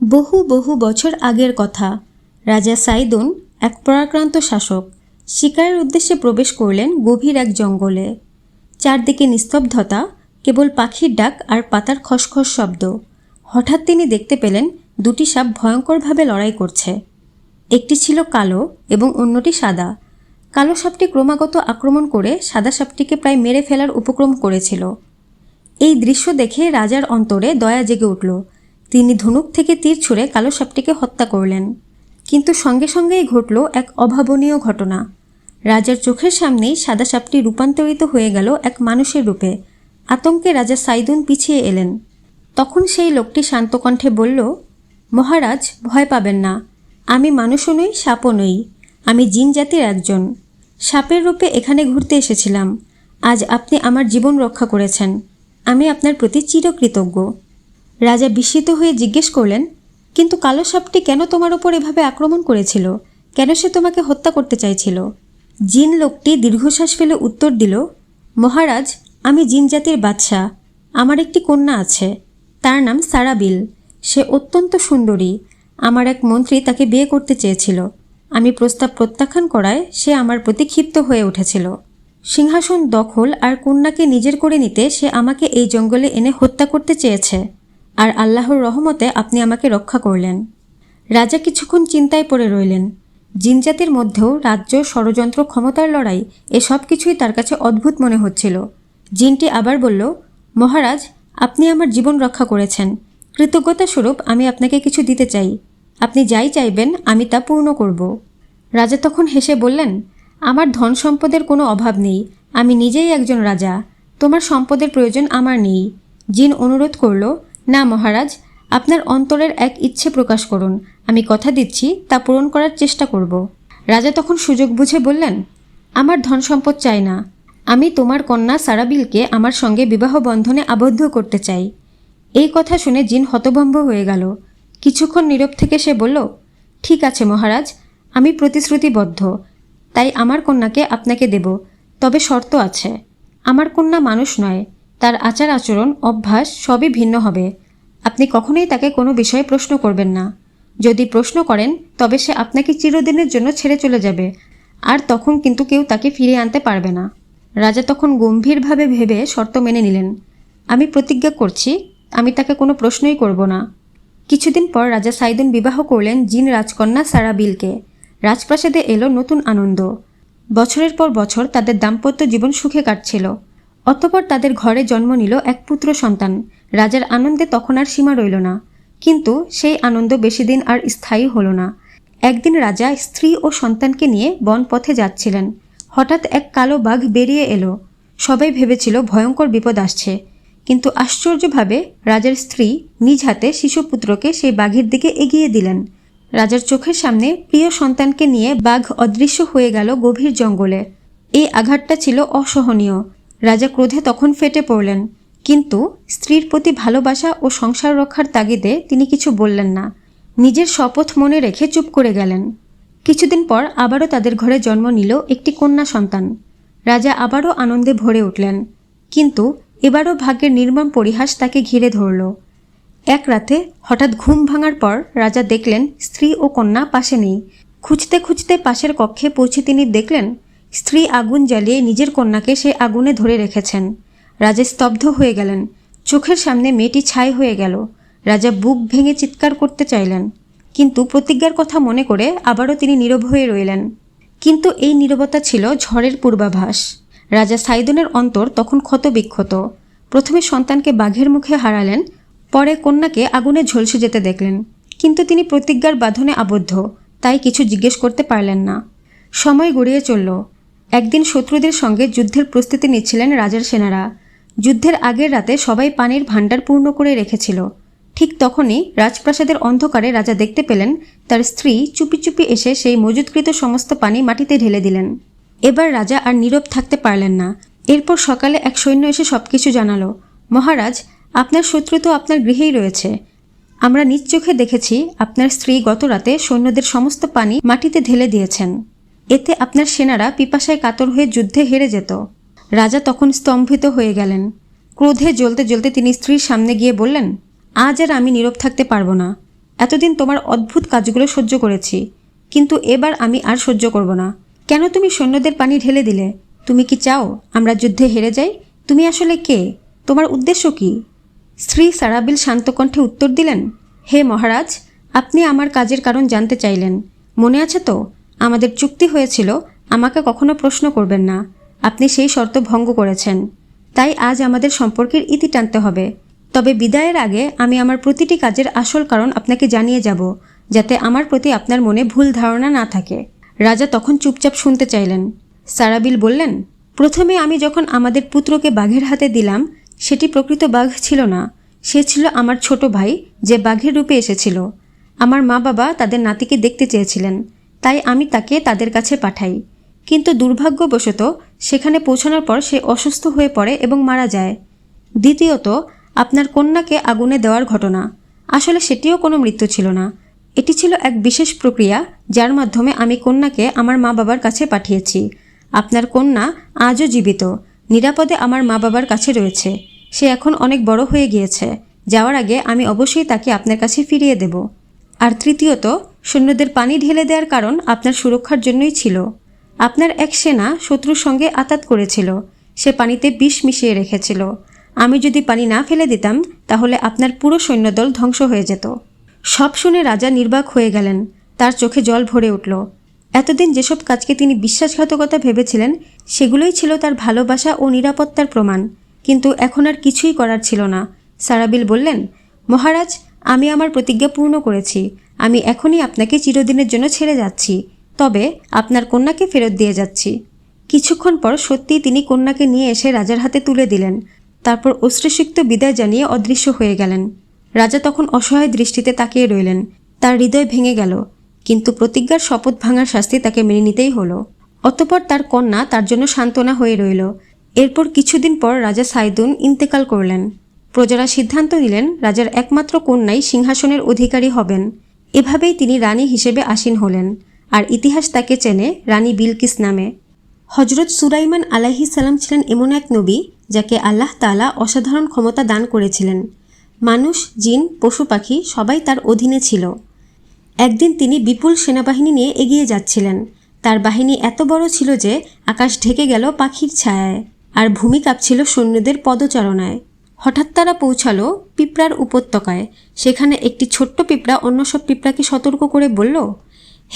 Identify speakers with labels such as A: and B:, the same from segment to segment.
A: বহু বহু বছর আগের কথা। রাজা সাইদুন, এক পরাক্রান্ত শাসক, শিকারের উদ্দেশ্যে প্রবেশ করলেন গভীর এক জঙ্গলে। চারদিকে নিস্তব্ধতা, কেবল পাখির ডাক আর পাতার খসখস শব্দ। হঠাৎ তিনি দেখতে পেলেন দুটি সাপ ভয়ঙ্করভাবে লড়াই করছে। একটি ছিল কালো এবং অন্যটি সাদা। কালো সাপটি ক্রমাগত আক্রমণ করে সাদা সাপটিকে প্রায় মেরে ফেলার উপক্রম করেছিল। এই দৃশ্য দেখে রাজার অন্তরে দয়া জেগে উঠল। তিনি ধনুক থেকে তীর ছুঁড়ে কালো সাপটিকে হত্যা করলেন। কিন্তু সঙ্গে সঙ্গেই ঘটল এক অভাবনীয় ঘটনা। রাজার চোখের সামনেই সাদা সাপটি রূপান্তরিত হয়ে গেল এক মানুষের রূপে। আতঙ্কে রাজা সাইদুন পিছিয়ে এলেন। তখন সেই লোকটি শান্ত কণ্ঠে বলল, মহারাজ, ভয় পাবেন না। আমি মানুষও নই, সাপও নই। আমি জিন জাতির একজন। সাপের রূপে এখানে ঘুরতে এসেছিলাম। আজ আপনি আমার জীবন রক্ষা করেছেন। আমি আপনার প্রতি চিরকৃতজ্ঞ। রাজা বিস্মিত হয়ে জিজ্ঞেস করলেন, কিন্তু কালো সাপটি কেন তোমার ওপর এভাবে আক্রমণ করেছিল? কেন সে তোমাকে হত্যা করতে চাইছিল? জিন লোকটি দীর্ঘশ্বাস ফেলে উত্তর দিল, মহারাজ, আমি জিন জাতির বাদশাহ। আমার একটি কন্যা আছে। তার নাম সারাবিল। সে অত্যন্ত সুন্দরী। আমার এক মন্ত্রী তাকে বিয়ে করতে চেয়েছিল। আমি প্রস্তাব প্রত্যাখ্যান করায় সে আমার প্রতি ক্ষিপ্ত হয়ে উঠেছিল। সিংহাসন দখল আর কন্যাকে নিজের করে নিতে সে আমাকে এই জঙ্গলে এনে হত্যা করতে চেয়েছে। আর আল্লাহর রহমতে আপনি আমাকে রক্ষা করলেন। রাজা কিছুক্ষণ চিন্তায় পড়ে রইলেন। জিনজাতির মধ্যেও রাজ্য, ষড়যন্ত্র, ক্ষমতার লড়াই এসব কিছুই তার কাছে অদ্ভুত মনে হচ্ছিল। জিনটি আবার বলল, মহারাজ, আপনি আমার জীবন রক্ষা করেছেন। কৃতজ্ঞতা স্বরূপ আমি আপনাকে কিছু দিতে চাই। আপনি যাই চাইবেন, আমি তা পূর্ণ করব। রাজা তখন হেসে বললেন, আমার ধন সম্পদের কোনো অভাব নেই। আমি নিজেই একজন রাজা। তোমার সম্পদের প্রয়োজন আমার নেই। জিন অনুরোধ করল না মহারাজ, আপনার অন্তরের এক ইচ্ছে প্রকাশ করুন। আমি কথা দিচ্ছি, তা পূরণ করার চেষ্টা করব। রাজা তখন সুযোগ বুঝে বললেন, আমার ধন সম্পদ চাই না। আমি তোমার কন্যা সারাবিলকে আমার সঙ্গে বিবাহ বন্ধনে আবদ্ধ করতে চাই। এই কথা শুনে জিন হতভম্ব হয়ে গেল। কিছুক্ষণ নীরব থেকে সে বলল, ঠিক আছে মহারাজ, আমি প্রতিশ্রুতিবদ্ধ। তাই আমার কন্যাকে আপনাকে দেব। তবে শর্ত আছে। আমার কন্যা মানুষ নয় তার আচার আচরণ, অভ্যাস সবই ভিন্ন হবে। আপনি কখনোই তাকে কোনো বিষয়ে প্রশ্ন করবেন না। যদি প্রশ্ন করেন, তবে সে আপনাকে চিরদিনের জন্য ছেড়ে চলে যাবে। আর তখন কিন্তু কেউ তাকে ফিরিয়ে আনতে পারবে না। রাজা তখন গম্ভীরভাবে ভেবে শর্ত মেনে নিলেন। আমি প্রতিজ্ঞা করছি, আমি তাকে কোনো প্রশ্নই করব না। কিছুদিন পর রাজা সাইদুন বিবাহ করলেন জিন রাজকন্যা সারাবিলকে রাজপ্রাসাদে এলো নতুন আনন্দ। বছরের পর বছর তাদের দাম্পত্য জীবন সুখে কাটছিল। অতপর তাদের ঘরে জন্ম নিল এক পুত্র সন্তান। রাজার আনন্দে তখন আর সীমা রইল না। কিন্তু সেই আনন্দ বেশি দিন আর স্থায়ী হল না। একদিন রাজা স্ত্রী ও সন্তানকে নিয়ে বন পথে যাচ্ছিলেন। হঠাৎ এক কালো বাঘ বেরিয়ে এলো। সবাই ভেবেছিল ভয়ঙ্কর বিপদ আসছে। কিন্তু আশ্চর্যভাবে রাজার স্ত্রী নিজ হাতে শিশুপুত্রকে সেই বাঘের দিকে এগিয়ে দিলেন। রাজার চোখের সামনে প্রিয় সন্তানকে নিয়ে বাঘ অদৃশ্য হয়ে গেল গভীর জঙ্গলে। এই আঘাতটা ছিল অসহনীয়। রাজা ক্রোধে তখন ফেটে পড়লেন। কিন্তু স্ত্রীর প্রতি ভালোবাসা ও সংসার রক্ষার তাগিদে তিনি কিছু বললেন না। নিজের শপথ মনে রেখে চুপ করে গেলেন। কিছুদিন পর আবারও তাদের ঘরে জন্ম নিল একটি কন্যা সন্তান। রাজা আবারও আনন্দে ভরে উঠলেন। কিন্তু এবারও ভাগ্যের নির্মম পরিহাস তাকে ঘিরে ধরল। এক রাতে হঠাৎ ঘুম ভাঙার পর রাজা দেখলেন স্ত্রী ও কন্যা পাশে নেই। খুঁজতে খুঁজতে পাশের কক্ষে পৌঁছে তিনি দেখলেন স্ত্রী আগুন জ্বালিয়ে নিজের কন্যাকে সে আগুনে ধরে রেখেছেন। রাজা স্তব্ধ হয়ে গেলেন। চোখের সামনে মেয়েটি ছাই হয়ে গেল। রাজা বুক ভেঙে চিৎকার করতে চাইলেন। কিন্তু প্রতিজ্ঞার কথা মনে করে আবারও তিনি নীরব হয়ে রইলেন। কিন্তু এই নীরবতা ছিল ঝড়ের পূর্বাভাস। রাজা সাইদনের অন্তর তখন ক্ষত বিক্ষত প্রথমে সন্তানকে বাঘের মুখে হারালেন, পরে কন্যাকে আগুনে ঝলসে যেতে দেখলেন। কিন্তু তিনি প্রতিজ্ঞার বাঁধনে আবদ্ধ, তাই কিছু জিজ্ঞেস করতে পারলেন না। সময় গড়িয়ে চলল। একদিন শত্রুদের সঙ্গে যুদ্ধের প্রস্তুতি নিচ্ছিলেন রাজার সেনারা। যুদ্ধের আগের রাতে সবাই পানির ভাণ্ডার পূর্ণ করে রেখেছিল। ঠিক তখনই রাজপ্রাসাদের অন্ধকারে রাজা দেখতে পেলেন, তার স্ত্রী চুপি চুপি এসে সেই মজুদকৃত সমস্ত পানি মাটিতে ঢেলে দিলেন। এবার রাজা আর নীরব থাকতে পারলেন না। এরপর সকালে এক সৈন্য এসে সব কিছু জানালো। মহারাজ, আপনার শত্রু তো আপনার গৃহেই রয়েছে। আমরা নিজ চোখে দেখেছি, আপনার স্ত্রী গত রাতে সৈন্যদের সমস্ত পানি মাটিতে ঢেলে দিয়েছেন। এতে আপনার সেনারা পিপাসায় কাতর হয়ে যুদ্ধে হেরে যেত। রাজা তখন স্তম্ভিত হয়ে গেলেন। ক্রোধে জ্বলতে জ্বলতে তিনি স্ত্রীর সামনে গিয়ে বললেন, আজ আর আমি নীরব থাকতে পারব না। এতদিন তোমার অদ্ভুত কাজগুলো সহ্য করেছি, কিন্তু এবার আমি আর সহ্য করব না। কেন তুমি সৈন্যদের পানি ঢেলে দিলে? তুমি কি চাও আমরা যুদ্ধে হেরে যাই? তুমি আসলে কে? তোমার উদ্দেশ্য কি? স্ত্রী সারাবিল শান্ত কণ্ঠে উত্তর দিলেন, হে মহারাজ, আপনি আমার কাজের কারণ জানতে চাইলেন। মনে আছে তো আমাদের চুক্তি হয়েছিল, আমাকে কখনো প্রশ্ন করবেন না। আপনি সেই শর্ত ভঙ্গ করেছেন। তাই আজ আমাদের সম্পর্কের ইতি টানতে হবে। তবে বিদায়ের আগে আমি আমার প্রতিটি কাজের আসল কারণ আপনাকে জানিয়ে যাব, যাতে আমার প্রতি আপনার মনে ভুল ধারণা না থাকে। রাজা তখন চুপচাপ শুনতে চাইলেন। সারাবিল বললেন, প্রথমে আমি যখন আমাদের পুত্রকে বাঘের হাতে দিলাম, সেটি প্রকৃত বাঘ ছিল না। সে ছিল আমার ছোট ভাই, যে বাঘের রূপে এসেছিল। আমার মা বাবা তাদের নাতিকে দেখতে চেয়েছিলেন। তাই আমি তাকে তাদের কাছে পাঠাই। কিন্তু দুর্ভাগ্যবশত সেখানে পৌঁছানোর পর সে অসুস্থ হয়ে পড়ে এবং মারা যায়। দ্বিতীয়ত, আপনার কন্যাকে আগুনে দেওয়ার ঘটনা। আসলে সেটিও কোনো মৃত্যু ছিল না। এটি ছিল এক বিশেষ প্রক্রিয়া যার মাধ্যমে আমি কন্যাকে আমার মা বাবার কাছে পাঠিয়েছি। আপনার কন্যা আজও জীবিত। নিরাপদে আমার মা বাবার কাছে রয়েছে। সে এখন অনেক বড় হয়ে গিয়েছে। যাওয়ার আগে আমি অবশ্যই তাকে আপনার কাছে ফিরিয়ে দেব। আর তৃতীয়ত সৈন্যদের পানি ঢেলে দেওয়ার কারণ আপনার সুরক্ষার জন্যই ছিল। আপনার এক সেনা শত্রুর সঙ্গে আতাত করেছিল। সে পানিতে বিষ মিশিয়ে রেখেছিল। আমি যদি পানি না ফেলে দিতাম, তাহলে আপনার পুরো সৈন্যদল ধ্বংস হয়ে যেত। সব শুনে রাজা নির্বাক হয়ে গেলেন। তার চোখে জল ভরে উঠল। এতদিন যেসব কাজকে তিনি বিশ্বাসঘাতকতা ভেবেছিলেন, সেগুলোই ছিল তার ভালোবাসা ও নিরাপত্তার প্রমাণ। কিন্তু এখন আর কিছুই করার ছিল না। সারাবিল বললেন, মহারাজ, আমি আমার প্রতিজ্ঞা পূর্ণ করেছি। আমি এখনই আপনাকে চিরদিনের জন্য ছেড়ে যাচ্ছি, তবে আপনার কন্যাকে ফেরত দিয়ে যাচ্ছি। কিছুক্ষণ পর সত্যিই তিনি কন্যাকে নিয়ে এসে রাজার হাতে তুলে দিলেন। তারপর অশ্রুসিক্ত বিদায় জানিয়ে অদৃশ্য হয়ে গেলেন। রাজা তখন অসহায় দৃষ্টিতে তাকিয়ে রইলেন। তার হৃদয় ভেঙে গেল, কিন্তু প্রতিজ্ঞার শপথ ভাঙার শাস্তি তাকে মেনে নিতেই হলো। অতপর তার কন্যা তার জন্য সান্ত্বনা হয়ে রইল। এরপর কিছুদিন পর রাজা সাইদুন ইন্তেকাল করলেন। প্রজারা সিদ্ধান্ত নিলেন, রাজার একমাত্র কন্যাই সিংহাসনের অধিকারী হবেন। এভাবেই তিনি রানী হিসেবে আসীন হলেন, আর ইতিহাস তাকে চেনে রানী বিলকিস নামে। হজরত সুরাইমান আলাহি সালাম ছিলেন এমন এক নবী যাকে আল্লাহ তালা অসাধারণ ক্ষমতা দান করেছিলেন। মানুষ, জিন, পশু পাখি সবাই তার অধীনে ছিল। একদিন তিনি বিপুল সেনাবাহিনী নিয়ে এগিয়ে যাচ্ছিলেন। তার বাহিনী এত বড় ছিল যে আকাশ ঢেকে গেল পাখির ছায়ায়, আর ভূমি কাঁপছিল সৈন্যদের পদচারণায়। হঠাৎ তারা পৌঁছালো পিঁপড়ার উপত্যকায়। সেখানে একটি ছোট্ট পিঁপড়া অন্য সব পিঁপড়াকে সতর্ক করে বলল,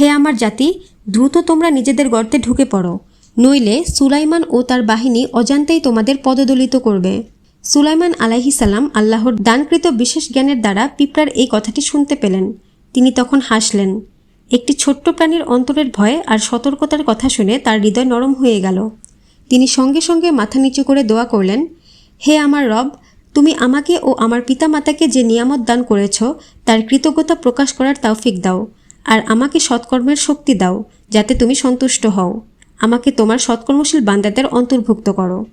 A: হে আমার জাতি, দ্রুত তোমরা নিজেদের গর্তে ঢুকে পড়ো। নইলে সুলাইমান ও তার বাহিনী অজান্তেই তোমাদের পদদলিত করবে। সুলাইমান আলাহি সালাম আল্লাহর দানকৃত বিশেষ জ্ঞানের দ্বারা পিঁপড়ার এই কথাটি শুনতে পেলেন। তিনি তখন হাসলেন। একটি ছোট্ট প্রাণীর অন্তরের ভয় আর সতর্কতার কথা শুনে তার হৃদয় নরম হয়ে গেল। তিনি সঙ্গে সঙ্গে মাথা নিচু করে দোয়া করলেন, হে আমার রব তুমি আমাকে ও আমার পিতামাতাকে যে নিয়ামত দান করেছ, তার কৃতজ্ঞতা প্রকাশ করার তাওফিক দাও, আর আমাকে সৎকর্মের শক্তি দাও, যাতে তুমি সন্তুষ্ট হও। আমাকে তোমার সৎকর্মশীল বান্দাদের অন্তর্ভুক্ত করো।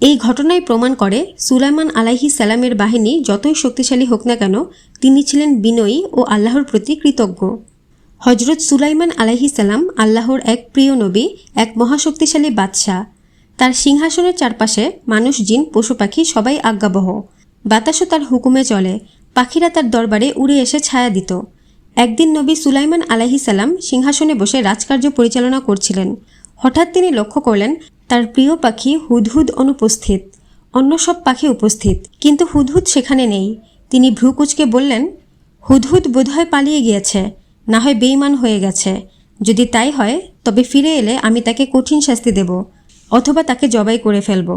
A: এই ঘটনায় প্রমাণ করে সুলাইমান আলাইহি সালামের বাহিনী যতই শক্তিশালী হোক না কেন, তিনি ছিলেন বিনয়ী ও আল্লাহর প্রতি কৃতজ্ঞ। হজরত সুলাইমান আলাইহি সালাম আল্লাহর এক প্রিয় নবী, এক মহাশক্তিশালী বাদশাহ। তার সিংহাসনের চারপাশে মানুষ, জিন, পশু পাখি সবাই আজ্ঞাবহ। বাতাসও তার হুকুমে চলে। পাখিরা তার দরবারে উড়ে এসে ছায়া দিত। একদিন নবী সুলাইমান আলাহি সালাম সিংহাসনে বসে রাজকার্য পরিচালনা করছিলেন। হঠাৎ তিনি লক্ষ্য করলেন, তার প্রিয় পাখি হুদহুদ অনুপস্থিত। অন্য সব পাখি উপস্থিত। কিন্তু হুদহুদ সেখানে নেই। তিনি ভ্রুকুচকে বললেন, হুদহুদ বোধহয় পালিয়ে গিয়েছে। না হয় বেইমান হয়ে গেছে। যদি তাই হয়, তবে ফিরে এলে আমি তাকে কঠিন শাস্তি দেব। অথবা তাকে জবাই করে ফেলব।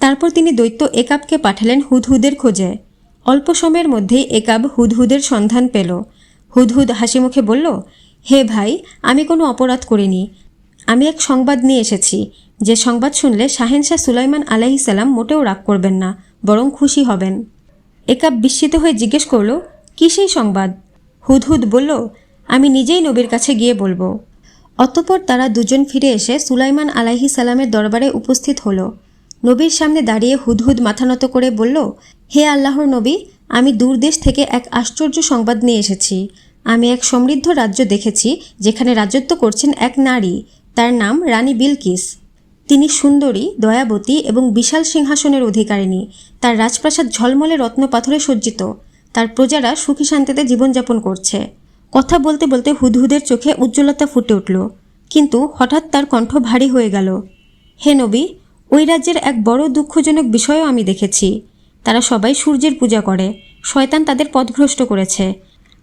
A: তারপর তিনি দৈত্য একাবকে পাঠালেন হুদহুদের খোঁজে। অল্প সময়ের মধ্যেই একাব হুদহুদের সন্ধান পেল। হুদহুদ হাসি মুখে বলল, হে ভাই, আমি কোনো অপরাধ করিনি। আমি এক সংবাদ নিয়ে এসেছি। যে সংবাদ শুনলে শাহেনশাহ সুলাইমান আলাইসাল্লাম মোটেও রাগ করবেন না, বরং খুশি হবেন। একাব বিস্মিত হয়ে জিজ্ঞেস করল, কী সেই সংবাদ? হুদহুদ বলল, আমি নিজেই নবীর কাছে গিয়ে বলব। অতপর তারা দুজন ফিরে এসে সুলাইমান আলাইহি সালামের দরবারে উপস্থিত হল। নবীর সামনে দাঁড়িয়ে হুদহুদ মাথা নত করে বলল, হে আল্লাহর নবী, আমি দূরদেশ থেকে এক আশ্চর্য সংবাদ নিয়ে এসেছি। আমি এক সমৃদ্ধ রাজ্য দেখেছি, যেখানে রাজত্ব করছেন এক নারী। তার নাম রানী বিলকিস। তিনি সুন্দরী, দয়াবতী এবং বিশাল সিংহাসনের অধিকারিণী। তার রাজপ্রাসাদ ঝলমলে রত্ন পাথরে সজ্জিত। তার প্রজারা সুখী শান্তিতে জীবনযাপন করছে। কথা বলতে বলতে হুদহুদের চোখে উজ্জ্বলতা ফুটে উঠল। কিন্তু হঠাৎ তার কণ্ঠ ভারী হয়ে গেল। হে নবী ওই রাজ্যের এক বড় দুঃখজনক বিষয়ও আমি দেখেছি। তারা সবাই সূর্যের পূজা করে। শয়তান তাদের পথভ্রষ্ট করেছে।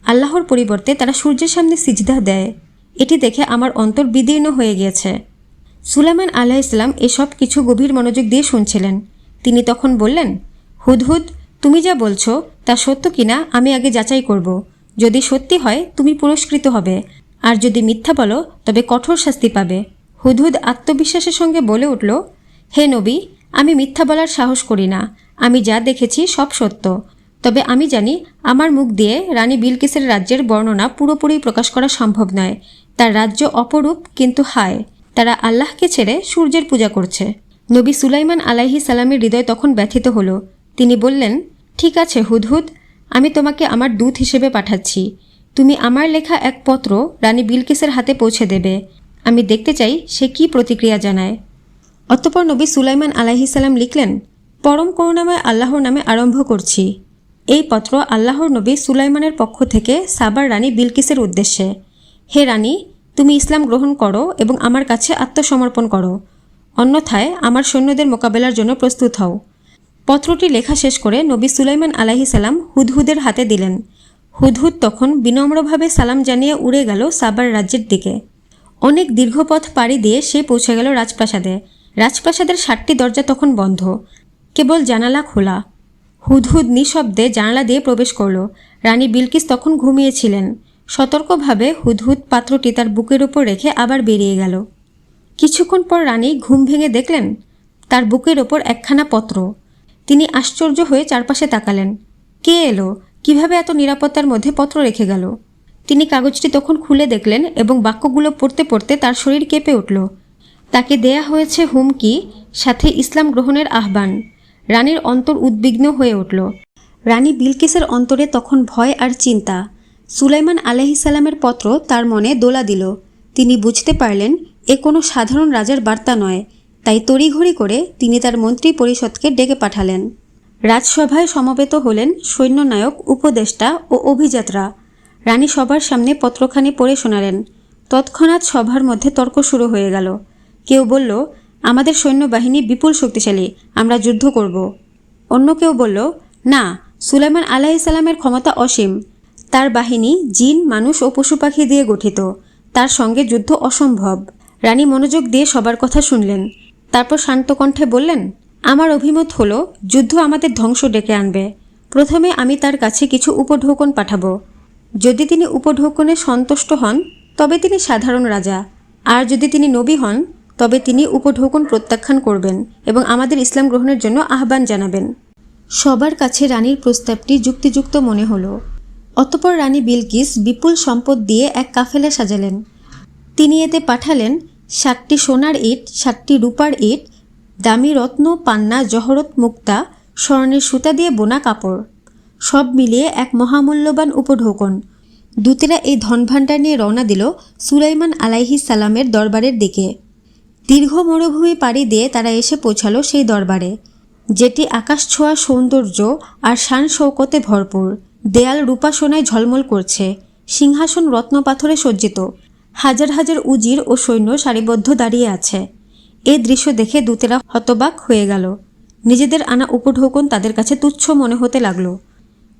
A: আল্লাহর পরিবর্তে তারা সূর্যের সামনে সিজদা দেয়। এটি দেখে আমার অন্তর বিদীর্ণ হয়ে গিয়েছে। সুলাইমান আলাহ ইসলাম এসব কিছু গভীর মনোযোগ দিয়ে শুনছিলেন। তিনি তখন বললেন, হুদহুদ, তুমি যা বলছো তা সত্য কিনা আমি আগে যাচাই করব। যদি সত্যি হয়, তুমি পুরস্কৃত হবে। আর যদি মিথ্যা বলো, তবে কঠোর শাস্তি পাবে। হুদহুদ আত্মবিশ্বাসের সঙ্গে বলে উঠল, হে নবী, আমি মিথ্যা বলার সাহস করি না। আমি যা দেখেছি সব সত্য। তবে আমি জানি, আমার মুখ দিয়ে রানী বিলকিসের রাজ্যের বর্ণনা পুরোপুরি প্রকাশ করা সম্ভব নয়। তার রাজ্য অপরূপ, কিন্তু হায়। তারা আল্লাহকে ছেড়ে সূর্যের পূজা করছে। নবী সুলাইমান আলাইহি সালামের হৃদয় তখন ব্যথিত হলো। তিনি বললেন, ঠিক আছে হুদহুদ আমি তোমাকে আমার দূত হিসেবে পাঠাচ্ছি। তুমি আমার লেখা এক পত্র রানী বিলকিসের হাতে পৌঁছে দেবে। আমি দেখতে চাই সে কি প্রতিক্রিয়া জানায়। অতপর নবী সুলাইমান আলাইহিসাল্লাম লিখলেন, পরম করুণাময় আল্লাহর নামে আরম্ভ করছি। এই পত্র আল্লাহর নবী সুলাইমানের পক্ষ থেকে সাবার রানী বিলকিসের উদ্দেশ্যে। হে রানী, তুমি ইসলাম গ্রহণ করো এবং আমার কাছে আত্মসমর্পণ করো। অন্যথায় আমার সৈন্যদের মোকাবেলার জন্য প্রস্তুত হও। পত্রটি লেখা শেষ করে নবী সুলাইমান আলাহি সালাম হুদহুদের হাতে দিলেন। হুদহুদ তখন বিনম্রভাবে সালাম জানিয়ে উড়ে গেল সাবার রাজ্যের দিকে। অনেক দীর্ঘ পথ পাড়ি দিয়ে সে পৌঁছে গেল রাজপ্রাসাদে। রাজপ্রাসাদের ষাটটি দরজা তখন বন্ধ। কেবল জানালা খোলা। হুদহুদ নিঃশব্দে জানালা দিয়ে প্রবেশ করল। রানী বিলকিস তখন ঘুমিয়েছিলেন। সতর্কভাবে হুদহুদ পাত্রটি তার বুকের উপর রেখে আবার বেরিয়ে গেল। কিছুক্ষণ পর রানী ঘুম ভেঙে দেখলেন, তার বুকের ওপর একখানা পত্র। তিনি আশ্চর্য হয়ে চারপাশে তাকালেন। কে এলো? কীভাবে এত নিরাপত্তার মধ্যে পত্র রেখে গেল? তিনি কাগজটি তখন খুলে দেখলেন এবং বাক্যগুলো পড়তে পড়তে তার শরীর কেঁপে উঠল। তাকে দেয়া হয়েছে হুমকি, সাথে ইসলাম গ্রহণের আহ্বান। রানীর অন্তর উদ্বিগ্ন হয়ে উঠল। রানী বিলকিসের অন্তরে তখন ভয় আর চিন্তা। সুলাইমান আলহিসাল্লামের পত্র তার মনে দোলা দিল। তিনি বুঝতে পারলেন, এ কোনো সাধারণ রাজার বার্তা নয়। তাই তড়িঘড়ি করে তিনি তার মন্ত্রী পরিষদকে ডেকে পাঠালেন। রাজসভায় সমবেত হলেন সৈন্যনায়ক, উপদেষ্টা ও অভিযাত্রা। রানী সবার সামনে পত্রখানি পড়ে শোনালেন। তৎক্ষণাৎ সভার মধ্যে তর্ক শুরু হয়ে গেল। কেউ বলল, আমাদের সৈন্যবাহিনী বিপুল শক্তিশালী, আমরা যুদ্ধ করব। অন্য কেউ বলল, না, সুলাইমান আলাইসাল্লামের ক্ষমতা অসীম। তার বাহিনী জিন, মানুষ ও পশু পাখি দিয়ে গঠিত। তার সঙ্গে যুদ্ধ অসম্ভব। রানী মনোযোগ দিয়ে সবার কথা শুনলেন। তারপর শান্ত কণ্ঠে বললেন, আমার অভিমত হলো, যুদ্ধ আমাদের ধ্বংস ডেকে আনবে। প্রথমে আমি তার কাছে কিছু উপঢৌকন পাঠাবো। যদি তিনি উপঢৌকনে সন্তুষ্ট হন, তবে তিনি সাধারণ রাজা। আর যদি তিনি নবী হন, তবে তিনি উপঢৌকন প্রত্যাখ্যান করবেন এবং আমাদের ইসলাম গ্রহণের জন্য আহ্বান জানাবেন। সবার কাছে রানীর প্রস্তাবটি যুক্তিযুক্ত মনে হলো। অতপর রানী বিলকিস বিপুল সম্পদ দিয়ে এক কাফেলা সাজালেন। তিনি এতে পাঠালেন ষাটটি সোনার ইট ষাটটি রূপার ইট, দামি রত্ন, পান্না, জহরত, মুক্তা, স্বর্ণের সুতা দিয়ে বোনা কাপড়। সব মিলিয়ে এক মহামূল্যবান উপঢৌকন। দূতেরা এই ধনভাণ্ডার নিয়ে রওনা দিল সুলাইমান আলাইহি সালামের দরবারের দিকে। দীর্ঘ মরুভূমি পাড়ি দিয়ে তারা এসে পৌঁছালো সেই দরবারে, যেটি আকাশ ছোঁয়া সৌন্দর্য আর শান শৌকতে ভরপুর। দেয়াল রূপা সোনায় ঝলমল করছে। সিংহাসন রত্নপাথরে সজ্জিত। হাজার হাজার উজির ও সৈন্য সারিবদ্ধ দাঁড়িয়ে আছে। এই দৃশ্য দেখে দূতেরা হতবাক হয়ে গেল। নিজেদের আনা উপঢৌকন তাদের কাছে তুচ্ছ মনে হতে লাগল।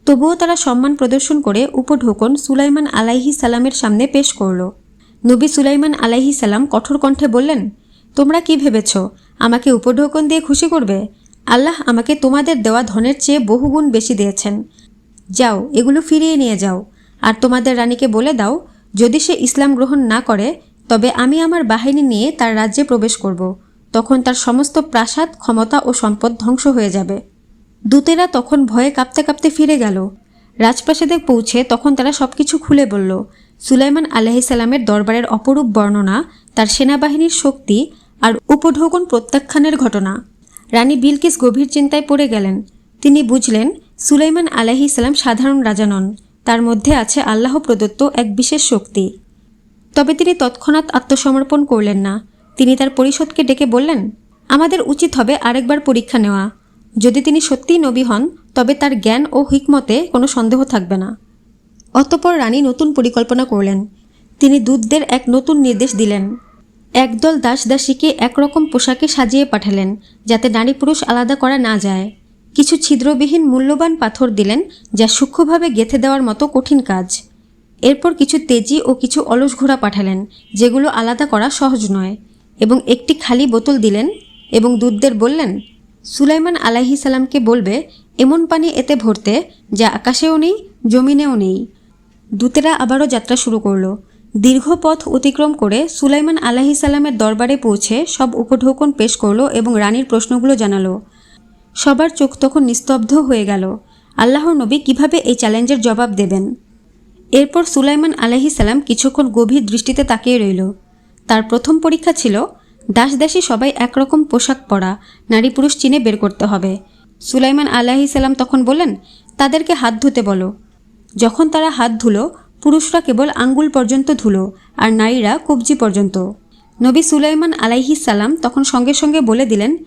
A: তবুও তারা সম্মান প্রদর্শন করে উপঢৌকন সুলাইমান আলাইহি সালামের সামনে পেশ করল। নবী সুলাইমান আলাইহি সালাম কঠোর কণ্ঠে বললেন, তোমরা কি ভেবেছ? আমাকে উপঢৌকন দিয়ে খুশি করবে? আল্লাহ আমাকে তোমাদের দেওয়া ধনের চেয়ে বহুগুণ বেশি দিয়েছেন। যাও, এগুলো ফিরিয়ে নিয়ে যাও। আর তোমাদের রানীকে বলে দাও যদি সে ইসলাম গ্রহণ না করে, তবে আমি আমার বাহিনী নিয়ে তার রাজ্যে প্রবেশ করব। তখন তার সমস্ত প্রাসাদ, ক্ষমতা ও সম্পদ ধ্বংস হয়ে যাবে। দূতেরা তখন ভয়ে কাঁপতে কাঁপতে ফিরে গেল। রাজপ্রাসাদে পৌঁছে তখন তারা সবকিছু খুলে বলল, সুলাইমান আলাহিসাল্লামের দরবারের অপরূপ বর্ণনা, তার সেনাবাহিনীর শক্তি আর উপঢৌকন প্রত্যাখ্যানের ঘটনা। রানী বিলকিস গভীর চিন্তায় পড়ে গেলেন। তিনি বুঝলেন, সুলাইমান আলাহি সাল্লাম সাধারণ রাজা নন। তার মধ্যে আছে আল্লাহ প্রদত্ত এক বিশেষ শক্তি। তবে তিনি তৎক্ষণাৎ আত্মসমর্পণ করলেন না। তিনি তার পরিষদকে ডেকে বললেন, আমাদের উচিত হবে আরেকবার পরীক্ষা নেওয়া। যদি তিনি সত্যিই নবী হন, তবে তার জ্ঞান ও হিকমতে কোনো সন্দেহ থাকবে না। অতপর রানী নতুন পরিকল্পনা করলেন। তিনি দূতদের এক নতুন নির্দেশ দিলেন। একদল দাস দাসীকে একরকম পোশাকে সাজিয়ে পাঠালেন, যাতে নারী পুরুষ আলাদা করা না যায়। কিছু ছিদ্রবিহীন মূল্যবান পাথর দিলেন, যা সূক্ষ্মভাবে গেঁথে দেওয়ার মতো কঠিন কাজ। এরপর কিছু তেজি ও কিছু অলস ঘোড়া পাঠালেন, যেগুলো আলাদা করা সহজ নয়। এবং একটি খালি বোতল দিলেন এবং দূতদের বললেন, সুলাইমান আলাহি সালামকে বলবে, এমন পানি এতে ভরতে, যা আকাশেও নেই, জমিনেও নেই। দূতেরা আবারও যাত্রা শুরু করল। দীর্ঘ পথ অতিক্রম করে সুলাইমান আলাহি সালামের দরবারে পৌঁছে সব উপঢৌকন পেশ করল এবং রানীর প্রশ্নগুলো জানালো। সবার চোখ তখন নিস্তব্ধ হয়ে গেল। আল্লাহর নবী কীভাবে এই চ্যালেঞ্জের জবাব দেবেন? এরপর সুলাইমান আলাহি সালাম কিছুক্ষণ গভীর দৃষ্টিতে তাকিয়ে রইল। তার প্রথম পরীক্ষা ছিল, দাস দাসী সবাই একরকম পোশাক পরা, নারী পুরুষ চিনে বের করতে হবে। সুলাইমান আলাহি সালাম তখন বললেন, তাদেরকে হাত ধুতে বলো। যখন তারা হাত ধুলো, পুরুষরা কেবল আঙ্গুল পর্যন্ত ধুলো আর নারীরা কবজি পর্যন্ত। নবী সুলাইমান আলাইহি সালাম তখন সঙ্গে সঙ্গে বলে দিলেন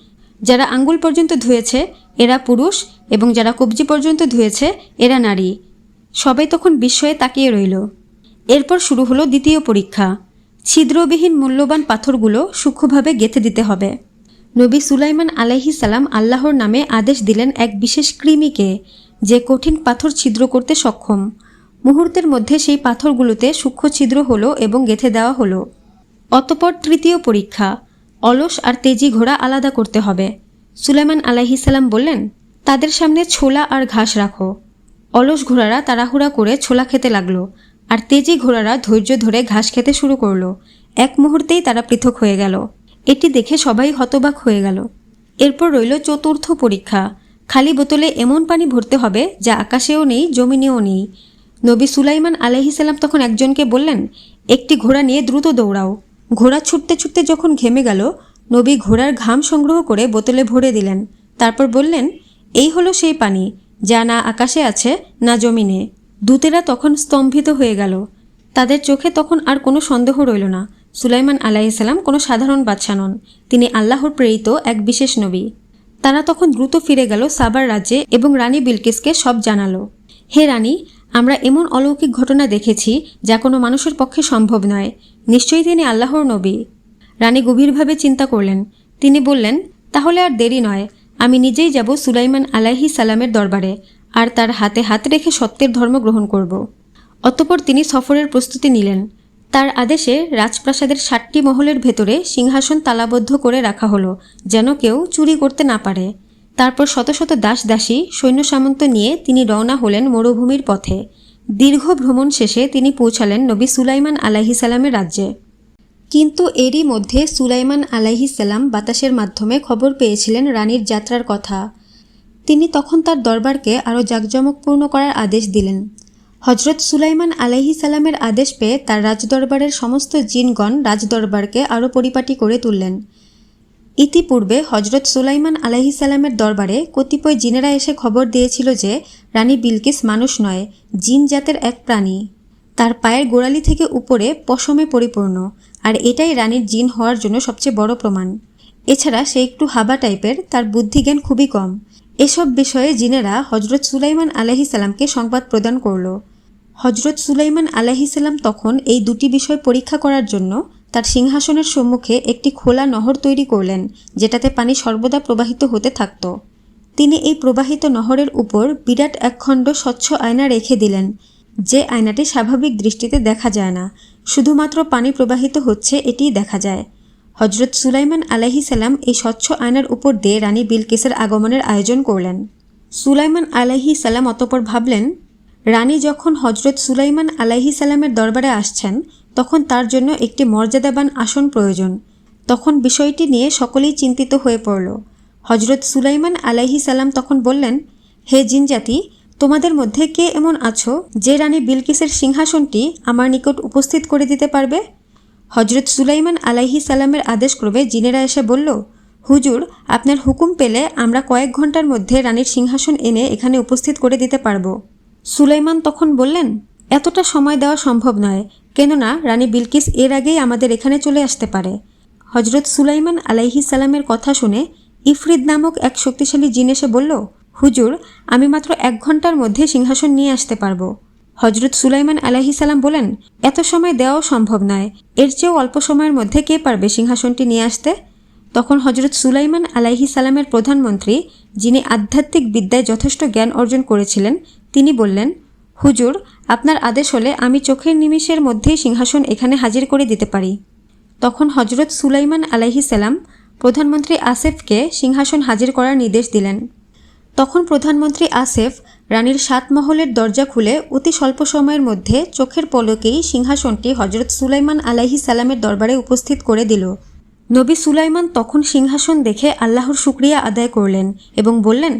A: যারা আঙ্গুল পর্যন্ত ধুয়েছে, এরা পুরুষ এবং যারা কবজি পর্যন্ত ধুয়েছে, এরা নারী। সবাই তখন বিস্ময়ে তাকিয়ে রইল। এরপর শুরু হলো দ্বিতীয় পরীক্ষা। ছিদ্রবিহীন মূল্যবান পাথরগুলো সূক্ষ্মভাবে গেঁথে দিতে হবে। নবী সুলাইমান আলাইহি সালাম আল্লাহর নামে আদেশ দিলেন এক বিশেষ কৃমিকে, যে কঠিন পাথর ছিদ্র করতে সক্ষম। মুহূর্তের মধ্যে সেই পাথরগুলোতে সূক্ষ্ম ছিদ্র হলো এবং গেঁথে দেওয়া হলো। অতপর তৃতীয় পরীক্ষা। অলস আর তেজি ঘোড়া আলাদা করতে হবে। সুলাইমান আলাইহিসাল্লাম বললেন, তাদের সামনে ছোলা আর ঘাস রাখো। অলস ঘোড়ারা তাড়াহুড়া করে ছোলা খেতে লাগল, আর তেজি ঘোড়ারা ধৈর্য ধরে ঘাস খেতে শুরু করল। এক মুহূর্তেই তারা পৃথক হয়ে গেল। এটি দেখে সবাই হতবাক হয়ে গেল। এরপর রইল চতুর্থ পরীক্ষা। খালি বোতলে এমন পানি ভরতে হবে যা আকাশেও নেই, জমিনেও নেই। নবী সুলাইমান আলহিসাল্লাম তখন একজনকে বললেন, একটি ঘোড়া নিয়ে দ্রুত দৌড়াও। ঘোড়া ছুটতে ছুটতে যখন ঘেমে গেল, নবী ঘোড়ার ঘাম সংগ্রহ করে বোতলে ভরে দিলেন। তারপর বললেন, এই হলো সেই পানি, যা না আকাশে আছে, না জমিনে। দূতেরা তখন স্তম্ভিত হয়ে গেল। তাদের চোখে তখন আর কোনো সন্দেহ রইল না। সুলাইমান আলাইসাল্লাম কোনো সাধারণ বাচ্চা নন। তিনি আল্লাহর প্রেরিত এক বিশেষ নবী। তারা তখন দ্রুত ফিরে গেল সাবার রাজ্যে এবং রানী বিলকিসকে সব জানালো। হে রানী, আমরা এমন অলৌকিক ঘটনা দেখেছি যা কোনো মানুষের পক্ষে সম্ভব নয়। নিশ্চয়ই তিনি আল্লাহর নবী। রানী গভীরভাবে চিন্তা করলেন। তিনি বললেন, তাহলে আর দেরি নয়। আমি নিজেই যাব সুলাইমান আলাহি সালামের দরবারে, আর তার হাতে হাত রেখে সত্যের ধর্ম গ্রহণ করব। অতপর তিনি সফরের প্রস্তুতি নিলেন। তার আদেশে রাজপ্রাসাদের ষাটটি মহলের ভেতরে সিংহাসন তালাবদ্ধ করে রাখা হলো, যেন কেউ চুরি করতে না পারে। তারপর শত শত দাস দাসী সৈন্য সামন্ত নিয়ে তিনি রওনা হলেন মরুভূমির পথে। দীর্ঘ ভ্রমণ শেষে তিনি পৌঁছালেন নবী সুলাইমান আলাহি সালামের রাজ্যে। কিন্তু এরই মধ্যে সুলাইমান আলাহি সালাম বাতাসের মাধ্যমে খবর পেয়েছিলেন রানীর যাত্রার কথা। তিনি তখন তার দরবারকে আরও জাঁকজমকপূর্ণ করার আদেশ দিলেন। হজরত সুলাইমান আলাইহি সালামের আদেশ পেয়ে তার রাজদরবারের সমস্ত জিনগণ রাজদরবারকে আরও পরিপাটি করে তুললেন। ইতিপূর্বে হজরত সুলাইমান আলাইহি সালামের দরবারে কতিপয় জিনেরা এসে খবর দিয়েছিল যে, রানী বিলকিস মানুষ নয়, জিন জাতের এক প্রাণী। তার পায়ের গোড়ালি থেকে উপরে পশমে পরিপূর্ণ, আর এটাই রানীর জিন হওয়ার জন্য সবচেয়ে বড় প্রমাণ। এছাড়া সে একটু হাবা টাইপের, তার বুদ্ধিজ্ঞান খুবই কম। এসব বিষয়ে জিনেরা হজরত সুলাইমান আলাহি সালামকে সংবাদ প্রদান করল। হজরত সুলাইমান আলাহি সালাম তখন এই দুটি বিষয় পরীক্ষা করার জন্য তার সিংহাসনের সম্মুখে একটি খোলা নহর তৈরি করলেন, যেটাতে পানি সর্বদা প্রবাহিত হতে থাকত। তিনি এই প্রবাহিত নহরের উপর বিরাট একখণ্ড স্বচ্ছ আয়না রেখে দিলেন, যে আয়নাটি স্বাভাবিক দৃষ্টিতে দেখা যায় না, শুধুমাত্র পানি প্রবাহিত হচ্ছে এটিই দেখা যায়। হজরত সুলাইমান আলাহি সাল্লাম এই স্বচ্ছ আয়নার উপর দিয়ে রানী বিলকিসের আগমনের আয়োজন করলেন। সুলাইমান আলাহি সাল্লাম অতপর ভাবলেন, রানী যখন হজরত সুলাইমান আলাহি সাল্লামের দরবারে আসছেন তখন তার জন্য একটি মর্যাদাবান আসন প্রয়োজন। তখন বিষয়টি নিয়ে সকলেই চিন্তিত হয়ে পড়ল। হজরত সুলাইমান আলাইহি সালাম তখন বললেন, হে জিনজাতি তোমাদের মধ্যে কে এমন আছো যে রানী বিলকিসের সিংহাসনটি আমার নিকট উপস্থিত করে দিতে পারবে? হজরত সুলাইমান আলাইহি সাল্লামের আদেশক্রমে জিনেরা এসে বলল, হুজুর, আপনার হুকুম পেলে আমরা কয়েক ঘণ্টার মধ্যে রানীর সিংহাসন এনে এখানে উপস্থিত করে দিতে পারব। সুলাইমান তখন বললেন, এতটা সময় দেওয়া সম্ভব নয়। কেননা রানী বিলকিস এর আগেই আমাদের এখানে চলে আসতে পারে। হজরত সুলাইমান আলাইহি সালামের কথা শুনে ইফরিদ নামক এক শক্তিশালী জিন এসে বলল, হুজুর, আমি মাত্র এক ঘণ্টার মধ্যে সিংহাসন নিয়ে আসতে পারব। হজরত সুলাইমান আলাহি সালাম বলেন, এত সময় দেওয়াও সম্ভব নয়। এর চেয়েও অল্প সময়ের মধ্যে কে পারবে সিংহাসনটি নিয়ে আসতে? তখন হজরত সুলাইমান আলাইহি সালামের প্রধানমন্ত্রী, যিনি আধ্যাত্মিক বিদ্যায় যথেষ্ট জ্ঞান অর্জন করেছিলেন, তিনি বললেন হুজুর, আপনার আদেশ হলে আমি চোখের নিমিষের মধ্যেই সিংহাসন এখানে হাজির করে দিতে পারি। তখন হজরত সুলাইমান আলাইহি সালাম প্রধানমন্ত্রী আসেফকে সিংহাসন হাজির করার নির্দেশ দিলেন। তখন প্রধানমন্ত্রী আসেফ রানীর সাত মহলের দরজা খুলে অতি স্বল্প সময়ের মধ্যে চোখের পলকেই সিংহাসনটি হজরত সুলাইমান আলাইহি সালামের দরবারে উপস্থিত করে দিল। নবী সুলাইমান তখন সিংহাসন দেখে আল্লাহর শুক্রিয়া আদায় করলেন এবং বললেন,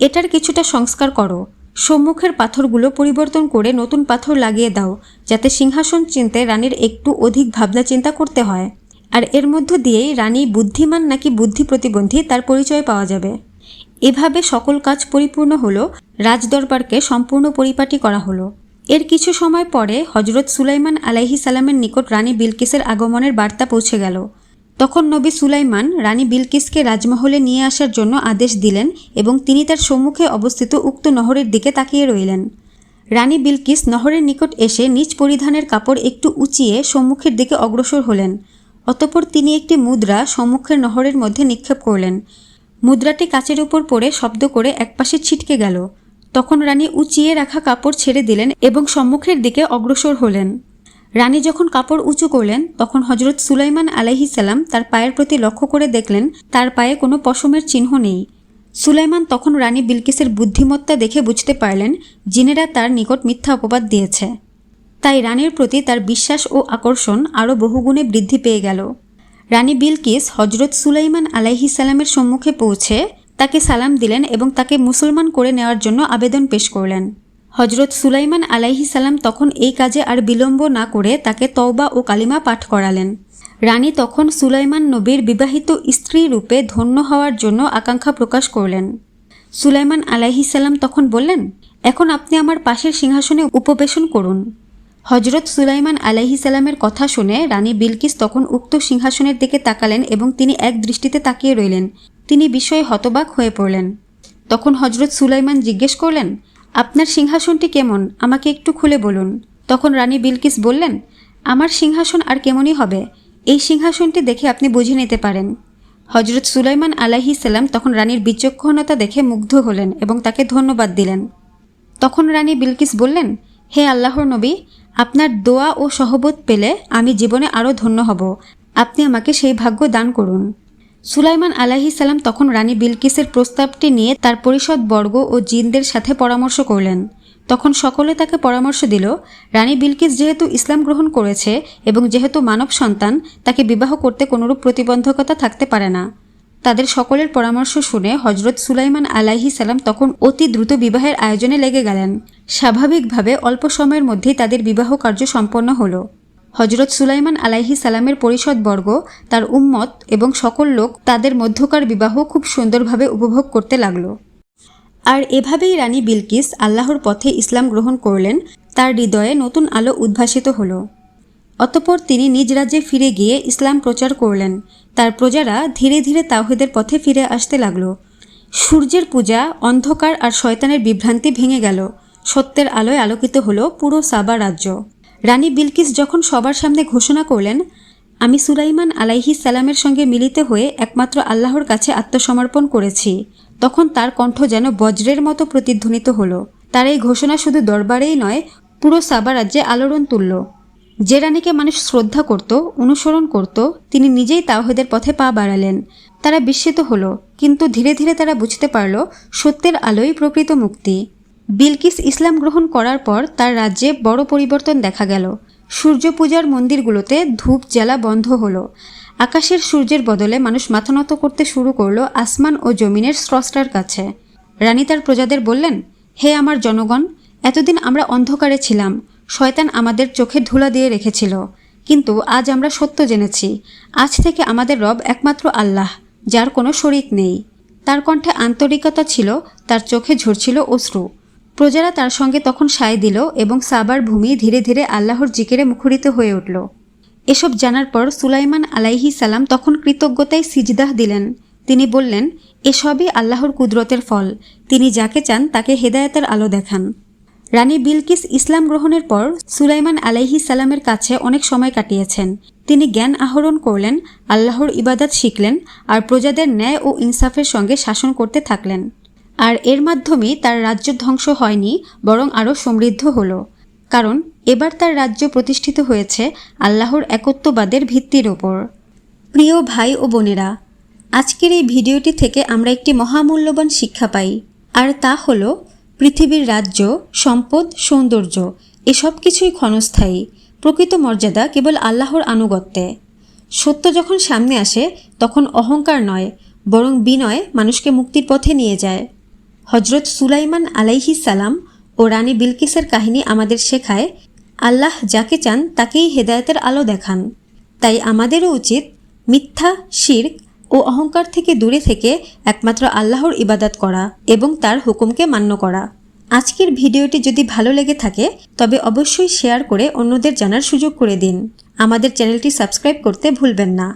A: এটার কিছুটা সংস্কার করো। সম্মুখের পাথরগুলো পরিবর্তন করে নতুন পাথর লাগিয়ে দাও, যাতে সিংহাসন চিনতে রানীর একটু অধিক ভাবনা চিন্তা করতে হয়। আর এর মধ্য দিয়েই রানী বুদ্ধিমান নাকি বুদ্ধি প্রতিবন্ধী তার পরিচয় পাওয়া যাবে। এভাবে সকল কাজ পরিপূর্ণ হলো, রাজদরবারকে সম্পূর্ণ পরিপাটি করা হলো। এর কিছু সময় পরে হজরত সুলাইমান আলাইহি সালামের নিকট রানী বিলকিসের আগমনের বার্তা পৌঁছে গেল। তখন নবী সুলাইমান রানী বিলকিসকে রাজমহলে নিয়ে আসার জন্য আদেশ দিলেন এবং তিনি তার সম্মুখে অবস্থিত উক্ত নহরের দিকে তাকিয়ে রইলেন। রানী বিলকিস নহরের নিকট এসে নিজ পরিধানের কাপড় একটু উঁচিয়ে সম্মুখের দিকে অগ্রসর হলেন। অতপর তিনি একটি মুদ্রা সম্মুখের নহরের মধ্যে নিক্ষেপ করলেন। মুদ্রাটি কাচের উপর পড়ে শব্দ করে একপাশে ছিটকে গেল। তখন রানী উঁচিয়ে রাখা কাপড় ছেড়ে দিলেন এবং সম্মুখের দিকে অগ্রসর হলেন। রানী যখন কাপড় উঁচু করলেন, তখন হজরত সুলাইমান সালাম তার পায়ের প্রতি লক্ষ্য করে দেখলেন, তার পায়ে কোনো পশমের চিহ্ন নেই। সুলাইমান তখন রানী বিলকিসের বুদ্ধিমত্তা দেখে বুঝতে পারলেন, জিনেরা তার নিকট মিথ্যা অপবাদ দিয়েছে। তাই রানীর প্রতি তার বিশ্বাস ও আকর্ষণ আরও বহুগুণে বৃদ্ধি পেয়ে গেল। রানী বিলকিস হজরত সুলাইমান সালামের সম্মুখে পৌঁছে তাকে সালাম দিলেন এবং তাকে মুসলমান করে নেওয়ার জন্য আবেদন পেশ করলেন। হজরত সুলাইমান আলাইহি সালাম তখন এই কাজে আর বিলম্ব না করে তাকে তওবা ও কালিমা পাঠ করালেন। রানী তখন সুলাইমান নবীর বিবাহিত স্ত্রী রূপে ধন্য হওয়ার জন্য আকাঙ্ক্ষা প্রকাশ করলেন। সুলাইমান আলাইহি সালাম তখন বললেন, এখন আপনি আমার পাশের সিংহাসনে উপবেশন করুন। হজরত সুলাইমান আলাইহি সালামের কথা শুনে রানী বিলকিস তখন উক্ত সিংহাসনের দিকে তাকালেন এবং তিনি এক দৃষ্টিতে তাকিয়ে রইলেন। তিনি বিষয়ে হতবাক হয়ে পড়লেন। তখন হজরত সুলাইমান জিজ্ঞেস করলেন আপনার সিংহাসনটি কেমন? আমাকে একটু খুলে বলুন। তখন রানী বিলকিস বললেন, আমার সিংহাসন আর কেমনই হবে? এই সিংহাসনটি দেখে আপনি বুঝে নিতে পারেন। হজরত সুলাইমান আলাহি সাল্লাম তখন রানীর বিচক্ষণতা দেখে মুগ্ধ হলেন এবং তাকে ধন্যবাদ দিলেন। তখন রানী বিলকিস বললেন, হে আল্লাহর নবী, আপনার দোয়া ও সহবত পেলে আমি জীবনে আরও ধন্য হব। আপনি আমাকে সেই ভাগ্য দান করুন। সুলাইমান আলাহি সালাম তখন রানী বিলকিসের প্রস্তাবটি নিয়ে তার পরিষদ বর্গ ও জিনদের সাথে পরামর্শ করলেন। তখন সকলে তাকে পরামর্শ দিল, রানী বিলকিস যেহেতু ইসলাম গ্রহণ করেছে এবং যেহেতু মানব সন্তান, তাকে বিবাহ করতে কোনোরূপ প্রতিবন্ধকতা থাকতে পারে না। তাদের সকলের পরামর্শ শুনে হজরত সুলাইমান আলাইহি সালাম তখন অতি দ্রুত বিবাহের আয়োজনে লেগে গেলেন। স্বাভাবিকভাবে অল্প সময়ের মধ্যেই তাদের বিবাহ কার্য সম্পন্ন হলো। হজরত সুলাইমান আলাইহি সালামের পরিষদবর্গ তার উম্মত এবং সকল লোক তাদের মধ্যকার বিবাহ খুব সুন্দরভাবে উপভোগ করতে লাগল। আর এভাবেই রানী বিলকিস আল্লাহর পথে ইসলাম গ্রহণ করলেন, তার হৃদয়ে নতুন আলো উদ্ভাসিত হলো। অতপর তিনি নিজ রাজ্যে ফিরে গিয়ে ইসলাম প্রচার করলেন। তার প্রজারা ধীরে ধীরে তাওহিদের পথে ফিরে আসতে লাগল। সূর্যের পূজা, অন্ধকার আর শয়তানের বিভ্রান্তি ভেঙে গেল। সত্যের আলোয় আলোকিত হলো পুরো সাবা রাজ্য। রানী বিলকিস যখন সবার সামনে ঘোষণা করলেন, আমি সুলাইমান আলাইহি সালামের সঙ্গে মিলিত হয়ে একমাত্র আল্লাহর কাছে আত্মসমর্পণ করেছি, তখন তার কণ্ঠ যেন বজ্রের মতো প্রতিধ্বনিত হলো। তার এই ঘোষণা শুধু দরবারেই নয়, পুরো সাবা রাজ্যে আলোড়ন তুলল। যে রানীকে মানুষ শ্রদ্ধা করত, অনুসরণ করত, তিনি নিজেই তাওহেদের পথে পা বাড়ালেন। তারা বিস্মিত হলো, কিন্তু ধীরে ধীরে তারা বুঝতে পারল, সত্যের আলোই প্রকৃত মুক্তি। বিলকিস ইসলাম গ্রহণ করার পর তার রাজ্যে বড় পরিবর্তন দেখা গেল। সূর্য পূজার মন্দিরগুলোতে ধূপ জ্বালা বন্ধ হলো। আকাশের সূর্যের বদলে মানুষ মাথা নত করতে শুরু করল আসমান ও জমিনের স্রষ্টার কাছে। রানী তার প্রজাদের বললেন, হে আমার জনগণ, এতদিন আমরা অন্ধকারে ছিলাম। শয়তান আমাদের চোখে ধুলা দিয়ে রেখেছিল। কিন্তু আজ আমরা সত্য জেনেছি। আজ থেকে আমাদের রব একমাত্র আল্লাহ, যার কোনো শরিক নেই। তার কণ্ঠে আন্তরিকতা ছিল, তার চোখে ঝরছিল অশ্রু। প্রজারা তার সঙ্গে তখন সায় দিল এবং সাবার ভূমি ধীরে ধীরে আল্লাহর জিকিরে মুখরিত হয়ে উঠল। এসব জানার পর সুলাইমান আলাইহি সালাম তখন কৃতজ্ঞতায় সিজদাহ দিলেন। তিনি বললেন এসবই আল্লাহর কুদরতের ফল। তিনি যাকে চান তাকে হেদায়তের আলো দেখান। রানী বিলকিস ইসলাম গ্রহণের পর সুলাইমান আলাইহি সালামের কাছে অনেক সময় কাটিয়েছেন। তিনি জ্ঞান আহরণ করলেন, আল্লাহর ইবাদত শিখলেন আর প্রজাদের ন্যায় ও ইনসাফের সঙ্গে শাসন করতে থাকলেন। আর এর মাধ্যমেই তার রাজ্য ধ্বংস হয়নি, বরং আরও সমৃদ্ধ হলো। কারণ, এবার তার রাজ্য প্রতিষ্ঠিত হয়েছে আল্লাহর একত্ববাদের ভিত্তির ওপর। প্রিয় ভাই ও বোনেরা, আজকের এই ভিডিওটি থেকে আমরা একটি মহামূল্যবান শিক্ষা পাই। আর তা হল, পৃথিবীর রাজ্য, সম্পদ, সৌন্দর্য, এসব কিছুই ক্ষণস্থায়ী, প্রকৃত মর্যাদা কেবল আল্লাহর আনুগত্যে। সত্য যখন সামনে আসে, তখন অহংকার নয়, বরং বিনয় মানুষকে মুক্তির পথে নিয়ে যায়। হজরত সুলাইমান আলাইহি সালাম ও রানী বিলকিসের কাহিনী আমাদের শেখায়, আল্লাহ যাকে চান তাকেই হেদায়তের আলো দেখান। তাই আমাদেরও উচিত মিথ্যা, শির্ক ও অহংকার থেকে দূরে থেকে একমাত্র আল্লাহর ইবাদত করা এবং তার হুকুমকে মান্য করা। আজকের ভিডিওটি যদি ভালো লেগে থাকে, তবে অবশ্যই শেয়ার করে অন্যদের জানার সুযোগ করে দিন। আমাদের চ্যানেলটি সাবস্ক্রাইব করতে ভুলবেন না।